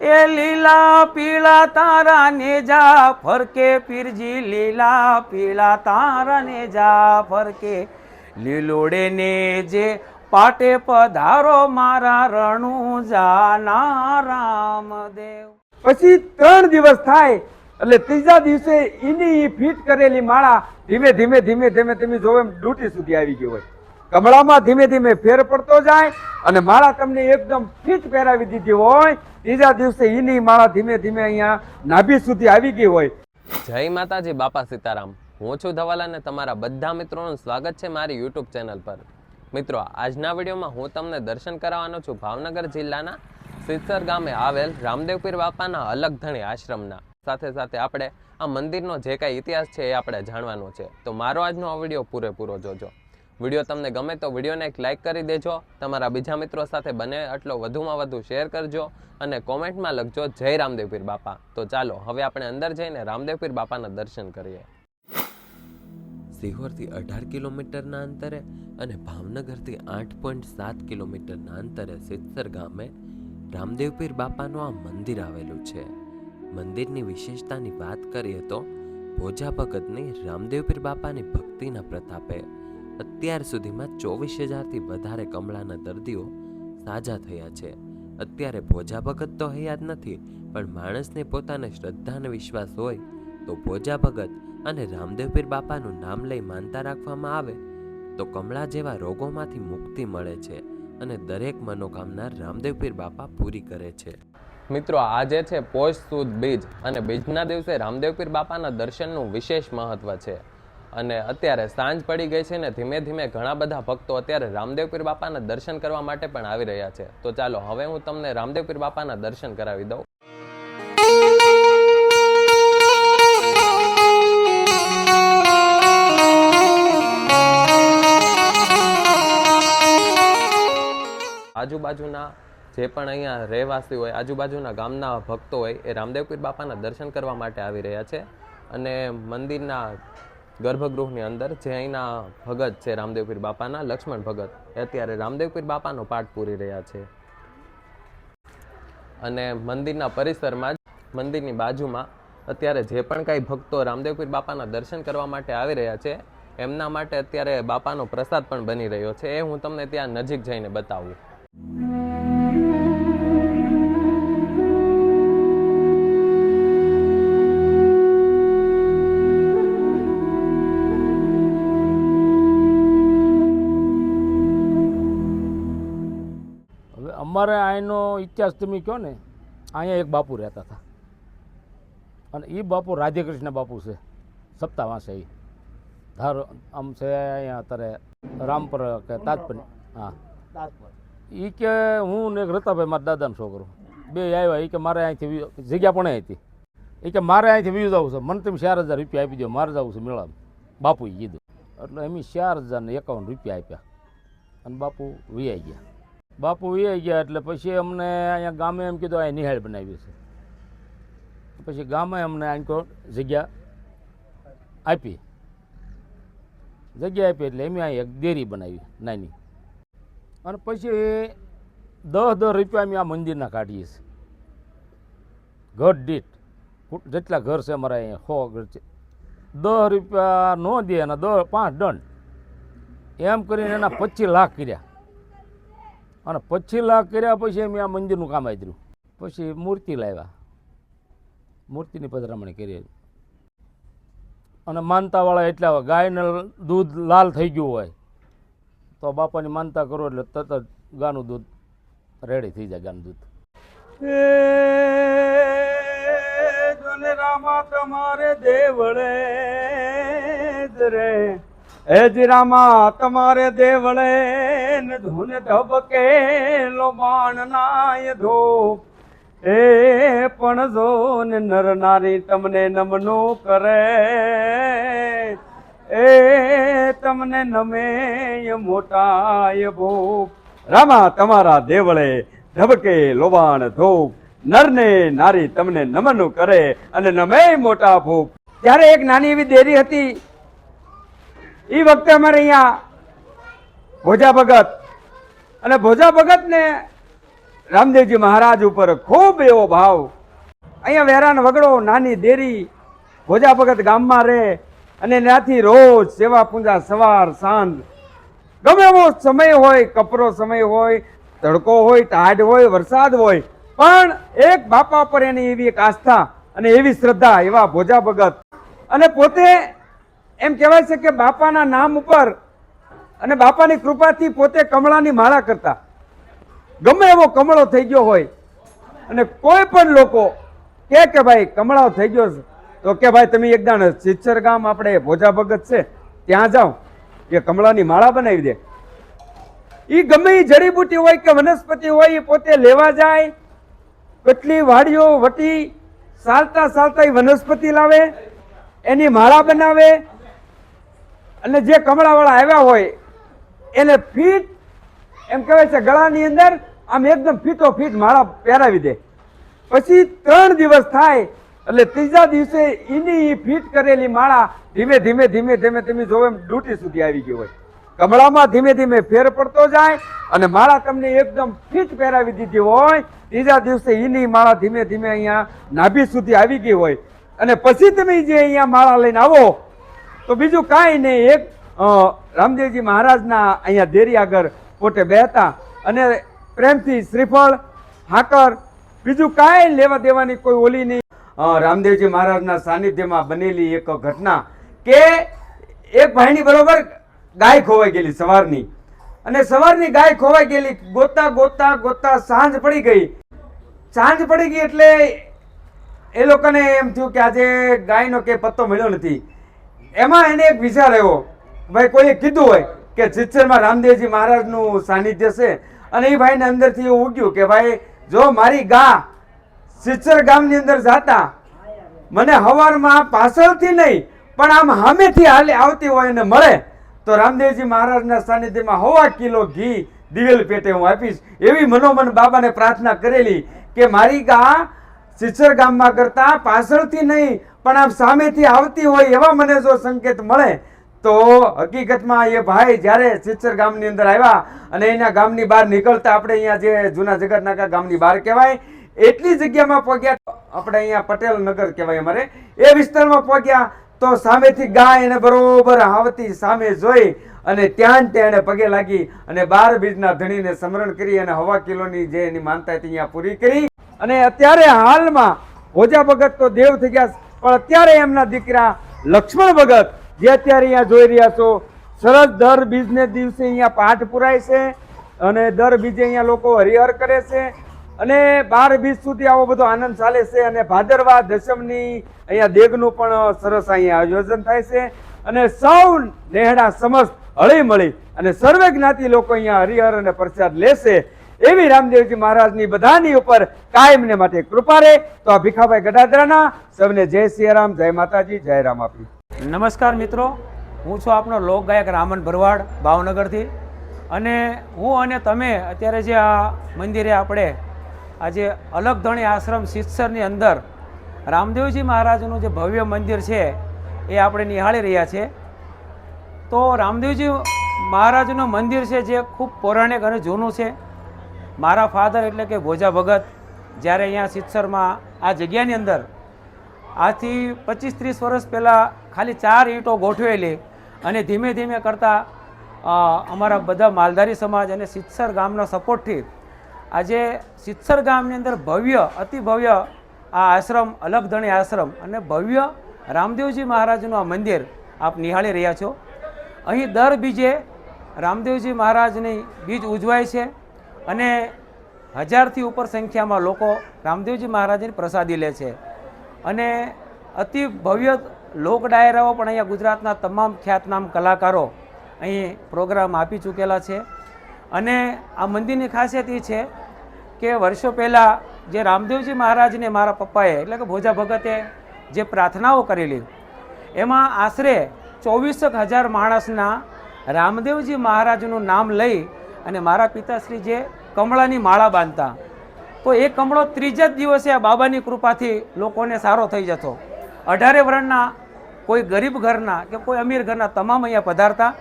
એ લીલા, પીળા તારા નેજા, ફરકે પીરજી, લીલા, પીળા તારા નેજા, ફરકે લીલોડે ને જે પાટે પધારો મારા રણુજાના રામદેવ. પછી ત્રણ દિવસ થાય, એટલે ત્રીજા દિવસે એની ફિટ કરેલી માળા ધીમે ધીમે ધીમે ધીમે તમે જોવે ડૂટી સુધી આવી ગઈ હોય. કમળામાં ધીમે ધીમે ફેર પડતો જાય અને માળા તમને એકદમ ફિટ પહેરાવી દીધી હોય ત્રીજા દિવસે એની માળા ધીમે ધીમે અહીંયા નાભી સુધી આવી ગઈ હોય. જય માતાજી, બાપા સીતારામ. હું છું ધવાલા અને તમારા બધા મિત્રોનું સ્વાગત છે મારી યુટ્યુબ ચેનલ પર. મિત્રો, આજના વિડીયોમાં હું તમને દર્શન કરાવવાનો છું ભાવનગર જિલ્લાના સિત્સર ગામે આવેલ રામદેવપીર બાપાના અલગ ધણી આશ્રમના. સાથે સાથે આપણે આ મંદિરનો જે કાંઈ ઇતિહાસ છે એ આપણે જાણવાનો છે. તો મારો આજનો આ વીડિયો પૂરેપૂરો જોજો. વીડિયો તમને ગમે તો વિડીયોને એક લાઇક કરી દેજો, તમારા બીજા મિત્રો સાથે બને એટલો વધુમાં વધુ શેર કરજો અને કોમેન્ટમાં લખજો જય રામદેવપીર બાપા. તો ચાલો, હવે આપણે અંદર જઈને રામદેવપીર બાપાના દર્શન કરીએ. સિહોરથી અઢાર કિલોમીટરના અંતરે અને ભાવનગરથી આઠ પોઈન્ટ સાત કિલોમીટરના અંતરે સિત્સર ગામે રામદેવપીર બાપાનું આ મંદિર આવેલું છે. મંદિરની વિશેષતાની વાત કરીએ તો ભોજા ભગતની રામદેવપીર બાપાની ભક્તિના પ્રતાપે અત્યાર સુધીમાં ચોવીસ હજારથી વધારે કમળાના દર્દીઓ સાજા થયા છે. અત્યારે ભોજા ભગત તો હયાત નથી, પણ માણસને પોતાને શ્રદ્ધા અને વિશ્વાસ હોય તો ભોજા ભગત અને રામદેવપીર બાપાનું નામ લઈ માનતા રાખવામાં આવે તો કમળા જેવા રોગોમાંથી મુક્તિ મળે છે અને દરેક મનોકામના રામદેવપીર બાપા પૂરી કરે છે. મિત્રો આજે છે પોષ સુદ બીજ અને બીજના દિવસે રામદેવપીર બાપાના દર્શનનું વિશેષ મહત્વ છે. અને અત્યારે સાંજ પડી ગઈ છે ને ધીમે ધીમે ઘણા બધા ભક્તો અત્યારે રામદેવપીર બાપાના દર્શન કરવા માટે પણ આવી રહ્યા છે. તો ચાલો, હવે હું તમને રામદેવપીર બાપાના દર્શન કરાવી દઉં. આજુબાજુના જે પણ અહીંયા રહેવાસી હોય, આજુબાજુના ગામના ભક્તો હોય, એ રામદેવપીર બાપાના દર્શન કરવા માટે આવી રહ્યા છે. અને મંદિરના ગર્ભગૃહની અંદર જે અહીંના ભગત છે રામદેવપીર બાપાના, લક્ષ્મણ ભગત અત્યારે રામદેવપીર બાપાનો પાઠ પૂરી રહ્યા છે. અને મંદિરના પરિસરમાં જ, મંદિરની બાજુમાં અત્યારે જે પણ કાંઈ ભક્તો રામદેવપીર બાપાના દર્શન કરવા માટે આવી રહ્યા છે, એમના માટે અત્યારે બાપાનો પ્રસાદ પણ બની રહ્યો છે. એ હું તમને ત્યાં નજીક જઈને બતાવું. ઇતિહાસ તમે કહો ને, અહીંયા એક બાપુ રહેતા હતા. અને એ બાપુ રાધેકૃષ્ણ બાપુ છે, સપ્તાહમાં છે એ ધારો આમ છે અહીંયા અત્યારે રામપર કે તાજપર, હા. એ કે હું ને એક રતાભાઈ મારા દાદાનો છોકરો. બે આવ્યા એ કે મારે અહીંથી જગ્યા પણ હતી. એ કે મારે અહીંથી વ્યૂ જવું છે, મને તમે ચાર હજાર રૂપિયા આપી દો, મારે જવું છે મેળામાં. બાપુએ કીધું. એટલે એમ ચાર હજાર ને એકાવન રૂપિયા આપ્યા. અને બાપુ વીઆઈ ગયા. બાપુ એ ગયા એટલે પછી અમને અહીંયા ગામે એમ કીધું અહીંયા નિહાળ બનાવી છે. પછી ગામે અમને આંકો જગ્યા આપી. જગ્યા આપી એટલે એમ અહીં એક દેરી બનાવી, નાની. અને પછી દસ દસ રૂપિયા અમે આ મંદિરના કાઢીએ છીએ. ઘર દીઠ. જેટલા ઘર છે અમારા અહીંયા, સો ઘર છે. દસ રૂપિયા ન દે અને દસ પાંચ દંડ. એમ કરીને એના પચીસ લાખ કર્યા. અને પચીસ લાખ કર્યા પછી એમ આ મંદિરનું કામ આદર્યું પછી મૂર્તિ લાવ્યા. મૂર્તિની પધરામણી કરી અને માનતાવાળા એટલા હોય ગાયને દૂધ લાલ થઈ ગયું હોય, તો બાપાની માનતા કરો એટલે તરત જ ગાનું દૂધ રેડી થઈ જાય, ગાનું દૂધ. રામા, તમારે દેવળે રે. એ જીરામાં તમારે દેવળે ધૂન ધબકે લો બાણ નાય ધૂપ. એ પણ જો નર નારી તમને નમનું કરે. એ તમને નમે મોટાય ભૂપ. રામા, તમારા દેવળે ધબકે લોબાણ ધોપ. નરને નારી તમને નમનું કરે અને નમે મોટા ભૂપ. ત્યારે એક નાની એવી દેરી હતી. એ વખતે અમારે અહીંયા ભોજા ભગત. અને ભોજા ભગત ને રામદેવજી મહારાજ ઉપર ખૂબ એવો ભાવ. અહીંયા વેરાન વગડો, નાની દેરી, ભોજા ભગત ગામમાં રહે અને ત્યાંથી રોજ સેવા પૂજા સવાર સાંજ. ગમે એવો સમય હોય, કપરો સમય હોય, તડકો હોય, ટાઢ હોય, વરસાદ હોય, પણ એક બાપા પર એની એવી એક આસ્થા અને એવી શ્રદ્ધા એવા ભોજા ભગત. અને પોતે એમ કહેવાય છે કે બાપાના નામ ઉપર અને બાપાની કૃપાથી પોતે કમળાની માળા કરતા. ગમે એવો કમળો થઈ ગયો હોય અને કોઈ પણ લોકો કે કે ભાઈ કમળાઓ થઈ ગયો છે, તો કે ભાઈ તમે એકદાણ સિચ્છર ગામ આપણે ભોજા ભગત છે, ત્યાં જાઓ, એ કમળાની માળા બનાવી દે. એ ગમે એ જડીબુટી હોય કે વનસ્પતિ હોય એ પોતે લેવા જાય, કેટલી વાડીઓ વટી ચાલતા ચાલતા એ વનસ્પતિ લાવે, એની માળા બનાવે અને જે કમળાવાળા આવ્યા હોય, એને ફીટ, એમ કહેવાય છે ગળાની અંદર, આમ એકદમ ફીટો ફીટ માળા પહેરાવી દે. પછી ત્રણ દિવસ થાય, એટલે ત્રીજા દિવસે એની ફીટ કરેલી માળા ધીમે ધીમે ધીમે ધીમે તમે જોવો એમ ડૂટી સુધી આવી ગઈ હોય. કમળામાં ધીમે ધીમે ફેર પડતો જાય અને માળા તમને એકદમ ફીટ પહેરાવી દીધી હોય. ત્રીજા દિવસે એની માળા ધીમે ધીમે અહીંયા નાભી સુધી આવી ગઈ હોય. અને પછી તમે જે અહીંયા માળા લઈને આવો તો બીજું કાંઈ નહીં, એક રામદેવજી મહારાજના અહીંયા દેરી આગળ પોતે બેહતા અને પ્રેમથી શ્રીફળ, હાકર, બીજું કાંઈ લેવા દેવાની કોઈ ઓલી નહીં. રામદેવજી મહારાજના સાનિધ્યમાં બનેલી એક ઘટના કે એક ભાઈની બરોબર ગાય ખોવાઈ ગયેલી સવારની. અને સવારની ગાય ખોવાઈ ગયેલી ગોતા ગોતા ગોતા સાંજ પડી ગઈ. સાંજ પડી ગઈ એટલે એ લોકોને એમ થયું કે આજે ગાયનો કે પત્તો મળ્યો નથી. એમાં એને એક વિચાર આવ્યો. ભાઈ, કોઈએ કીધું હોય કે જીતસરમાં રામદેવજી મહારાજનું સાનિધ્ય છે અને એ ભાઈને અંદરથી એવું ઉગ્યું કે ભાઈ, જો મારી ગા સિત્સર ગામની અંદર જાતા, મને હવારમાં પાછળથી નહીં, પણ આમ સામેથી હાલે, આવતી હોય અને મળે, તો રામદેવજી મહારાજના સાનિધ્યમાં હવા કિલો ઘી દિવેલ પેટે હું આપીશ. એવી મનોમન બાબાને પ્રાર્થના કરેલી કે મારી ગા સિત્સર ગામમાં કરતા પાછળથી નહીં પણ આમ સામેથી આવતી હોય એવા મને જો સંકેત મળે, તો હકીકતમાં એ ભાઈ જ્યારે સિત્સર ગામની અંદર આવ્યા અને એના ગામની બહાર નીકળતા આપણે અહીંયા જે જૂના જગતનાકા ગામની બહાર કહેવાય, એટલી જગ્યામાં પહોંચ્યા આપણે અહીંયા પટેલ નગર કહેવાય અમારે. એ વિસ્તારમાં પહોંચ્યા તો સામેથી ગાય એને બરોબર આવતી સામે જોઈ અને ત્યાં ત્યાં પગે લાગી અને બાર બીજના ધણીને સ્મરણ કરી અને હવા કિલોની જે એની માનતા હતી અહીંયા પૂરી કરી. અને અત્યારે હાલમાં હોજા ભગત તો દેવ થઈ ગયા પણ અત્યારે એમના દીકરા લક્ષ્મણ ભગત, જે અત્યારે અહીંયા જોઈ રહ્યા છો, સરસ દર બીજને દિવસે અહીંયા પાઠ પુરાય છે અને દર બીજે અહીંયા લોકો હરિહર કરે છે અને બાર બીજ સુધી આવો બધો આનંદ ચાલે છે અને ભાદરવા દશમની અહીંયા દેગનું પણ સરસ અહીંયા આયોજન થાય છે અને સૌ નેહડા સમસ્ત હળી મળી અને સર્વે જ્ઞાતિ લોકો અહીંયા હરિહર અને પ્રસાદ લેશે. એવી રામદેવજી મહારાજની બધાની ઉપર કાયમને માટે કૃપા રહે. તો આ ભીખાભાઈ ગઢાદરાના સૌને જય સિયારામ, જય માતાજી, જય રામ આપી. નમસ્કાર મિત્રો, હું છું આપનો લોક ગાયક રામન ભરવાડ ભાવનગરથી. અને હું અને તમે અત્યારે જે આ મંદિરે આપણે આજે અલગધણી આશ્રમ શિક્ષરની અંદર રામદેવજી મહારાજનું જે ભવ્ય મંદિર છે એ આપણે નિહાળી રહ્યા છીએ તો રામદેવજી મહારાજનું મંદિર છે જે ખૂબ પૌરાણિક અને જૂનું છે. મારા ફાધર એટલે કે ભોજા ભગત, જ્યારે અહીંયા સિત્સરમાં આ જગ્યાની અંદર આજથી પચીસ ત્રીસ વર્ષ પહેલાં ખાલી ચાર ઈંટો ગોઠવેલી અને ધીમે ધીમે કરતાં અમારા બધા માલધારી સમાજ અને સિત્સર ગામના સપોર્ટથી આજે સિત્સર ગામની અંદર ભવ્ય અતિ ભવ્ય આ આશ્રમ, અલગધણી આશ્રમ અને ભવ્ય રામદેવજી મહારાજનું આ મંદિર આપ નિહાળી રહ્યા છો. અહીં દર બીજે રામદેવજી મહારાજની બીજ ઉજવાય છે. અને હજારથી ઉપર સંખ્યામાં લોકો રામદેવજી મહારાજની પ્રસાદી લે છે. અને અતિ ભવ્ય લોક ડાયરાઓ પણ અહીંયા ગુજરાતના તમામ ખ્યાતનામ કલાકારો અહીં પ્રોગ્રામ આપી ચૂકેલા છે. અને આ મંદિરની ખાસિયત એ છે કે વર્ષો પહેલાં જે રામદેવજી મહારાજને મારા પપ્પાએ એટલે કે ભોજા ભગતે જે પ્રાર્થનાઓ કરેલી, એમાં આશરે ચોવીસક હજાર માણસના રામદેવજી મહારાજનું નામ લઈ અને મારા પિતાશ્રી જે કમળાની માળા બાંધતા, તો એ કમળો ત્રીજા જ દિવસે આ બાબાની કૃપાથી લોકોને સારો થઈ જતો. અઢારે વર્ણના કોઈ ગરીબ ઘરના કે કોઈ અમીર ઘરના તમામ અહીંયા પધારતા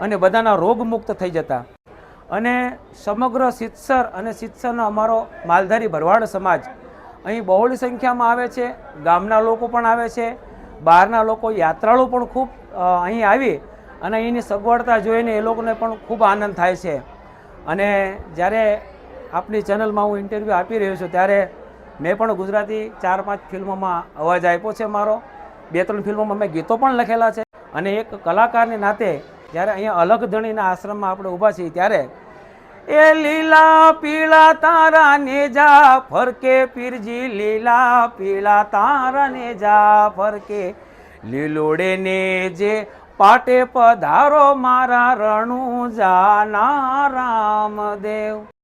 અને બધાના રોગ મુક્ત થઈ જતા. અને સમગ્ર સિત્સર અને સિત્સરનો અમારો માલધારી ભરવાડ સમાજ અહીં બહોળી સંખ્યામાં આવે છે, ગામના લોકો પણ આવે છે, બહારના લોકો, યાત્રાળુ પણ ખૂબ અહીં આવી અને અહીંની સગવડતા જોઈને એ લોકોને પણ ખૂબ આનંદ થાય છે. અને જ્યારે આપની ચેનલમાં હું ઇન્ટરવ્યૂ આપી રહ્યો છું, ત્યારે મેં પણ ગુજરાતી ચાર પાંચ ફિલ્મોમાં અવાજ આપ્યો છે મારો. બે ત્રણ ફિલ્મોમાં મેં ગીતો પણ લખેલા છે અને એક કલાકારને નાતે જ્યારે અહીંયા અલગ ધણીના આશ્રમમાં આપણે ઊભા છીએ ત્યારે એ લીલા પીળા તારા નેજા ફરકે પીરજી, લીલા પીળા તારા નેજા ફરકે લીલોડે ને જે પાટે પધારો મારા રણુ જાના રામદેવ.